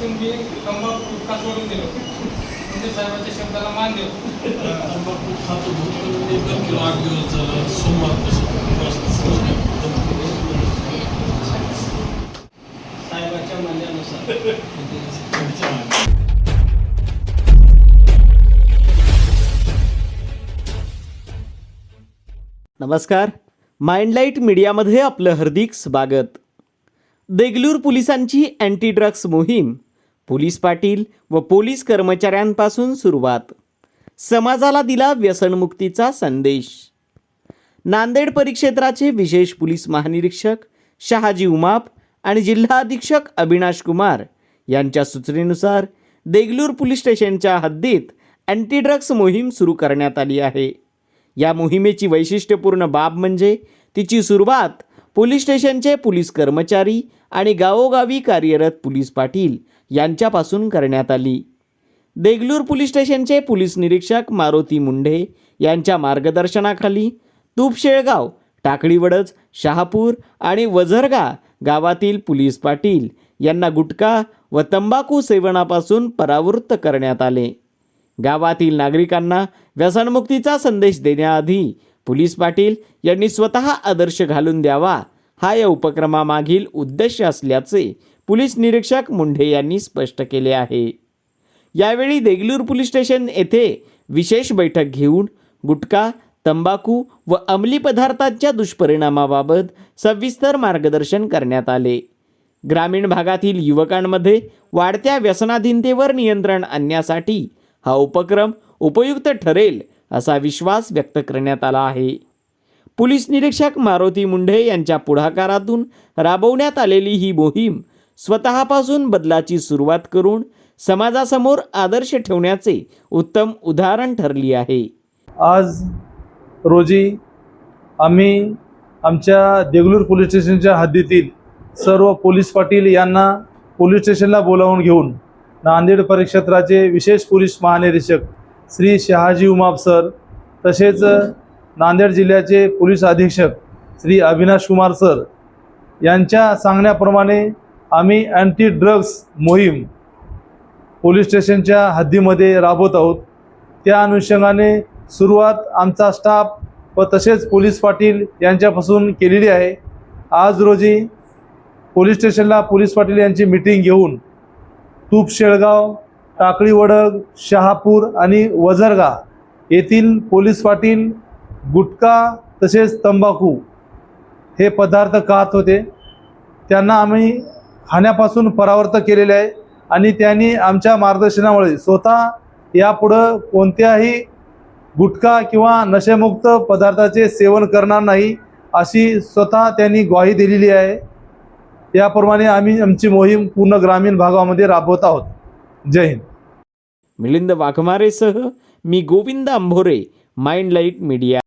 तेव्हापासून मी तंबाखू गुटखा सोडून दिलो. म्हणजे साहेबांच्या शब्दाला मान देऊ. खात होतो पण एकदम किलो आठ दिवस झाला सोमवारपासून साहेबाच्या म्हणण्यानुसार. नमस्कार. माइंडलाईट मीडियामध्ये आपलं हार्दिक स्वागत. देगलूर पोलिसांची अँटी ड्रग्ज मोहीम पोलीस पाटील व पोलीस कर्मचाऱ्यांपासून सुरुवात. समाजाला दिला व्यसनमुक्तीचा संदेश. नांदेड परिक्षेत्राचे विशेष पोलीस महानिरीक्षक शहाजी उमाप आणि जिल्हा अधीक्षक अविनाश कुमार यांच्या सूचनेनुसार देगलूर पोलीस स्टेशनच्या हद्दीत अँटी ड्रग्स मोहीम सुरू करण्यात आली आहे. या मोहिमेची वैशिष्ट्यपूर्ण बाब म्हणजे तिची सुरुवात पोलीस स्टेशनचे पोलीस कर्मचारी आणि गावोगावी कार्यरत पोलीस पाटील यांच्यापासून करण्यात आली. देगलूर पोलीस स्टेशनचे पोलीस निरीक्षक मारुती मुंढे यांच्या मार्गदर्शनाखाली तुपशेळगाव टाकडीवडज शहापूर आणि वझरगा गावातील पोलीस पाटील यांना गुटखा व तंबाखू सेवनापासून परावृत्त करण्यात आले. गावातील नागरिकांना व्यसनमुक्तीचा संदेश देण्याआधी पोलीस पाटील यांनी स्वतः आदर्श घालून द्यावा हा या उपक्रमामागील उद्देश असल्याचे पोलीस निरीक्षक मुंढे यांनी स्पष्ट केले आहे. यावेळी देगलूर पोलीस स्टेशन येथे विशेष बैठक घेऊन गुटखा तंबाखू व अंमली पदार्थांच्या दुष्परिणामाबाबत सविस्तर मार्गदर्शन करण्यात आले. ग्रामीण भागातील युवकांमध्ये वाढत्या व्यसनाधीनतेवर नियंत्रण आणण्यासाठी हा उपक्रम उपयुक्त ठरेल असा विश्वास व्यक्त करण्यात आला आहे. पोलीस निरीक्षक मारुती मुंढे यांच्या पुढाकारातून राबवण्यात आलेली ही मोहीम स्वतःपासून बदलाची सुरुवात करून समाजासमोर आदर्श ठेवण्याचे उत्तम उदाहरण ठरली आहे. आज रोजी आम्ही आमच्या देगलूर पोलीस स्टेशनच्या हद्दीतील सर्व पोलीस पाटील यांना पोलीस स्टेशनला बोलावून घेऊन नांदेड परिक्षेत्राचे विशेष पोलीस महानिरीक्षक श्री शहाजी उमाप सर तसेच नांदेड जिल्ह्याचे पोलीस अधीक्षक श्री अविनाश कुमार सर यांच्या सांगण्याप्रमाणे आम्ही अँटी ड्रग्ज मोहीम पोलीस स्टेशनच्या हद्दीमध्ये राबवत आहोत. त्या अनुषंगाने सुरुवात आमचा स्टाफ व तसेच पोलीस पाटील यांच्यापासून केलेली आहे. आज रोजी पोलीस स्टेशनला पोलीस पाटील यांची मिटिंग घेऊन तूप शेळगाव टाकळी वडग शहापूर आणि वझरगा येथील पोलीस पाटील गुटखा तसेच तंबाखू हे पदार्थ खात होते. त्यांना आम्ही खाण्यापासून परावर्त केलेले आहे. आणि त्यांनी आमच्या मार्गदर्शनामुळे स्वतः यापुढं कोणत्याही गुटखा किंवा नशेमुक्त पदार्थाचे सेवन करणार नाही अशी स्वतः त्यांनी ग्वाही दिलेली आहे. याप्रमाणे आम्ही आमची मोहीम पूर्ण ग्रामीण भागामध्ये राबवत आहोत. जय हिंद. मिलिंद वाघमारेसह मी गोविंद आंभोरे माइंडलाईट मीडिया.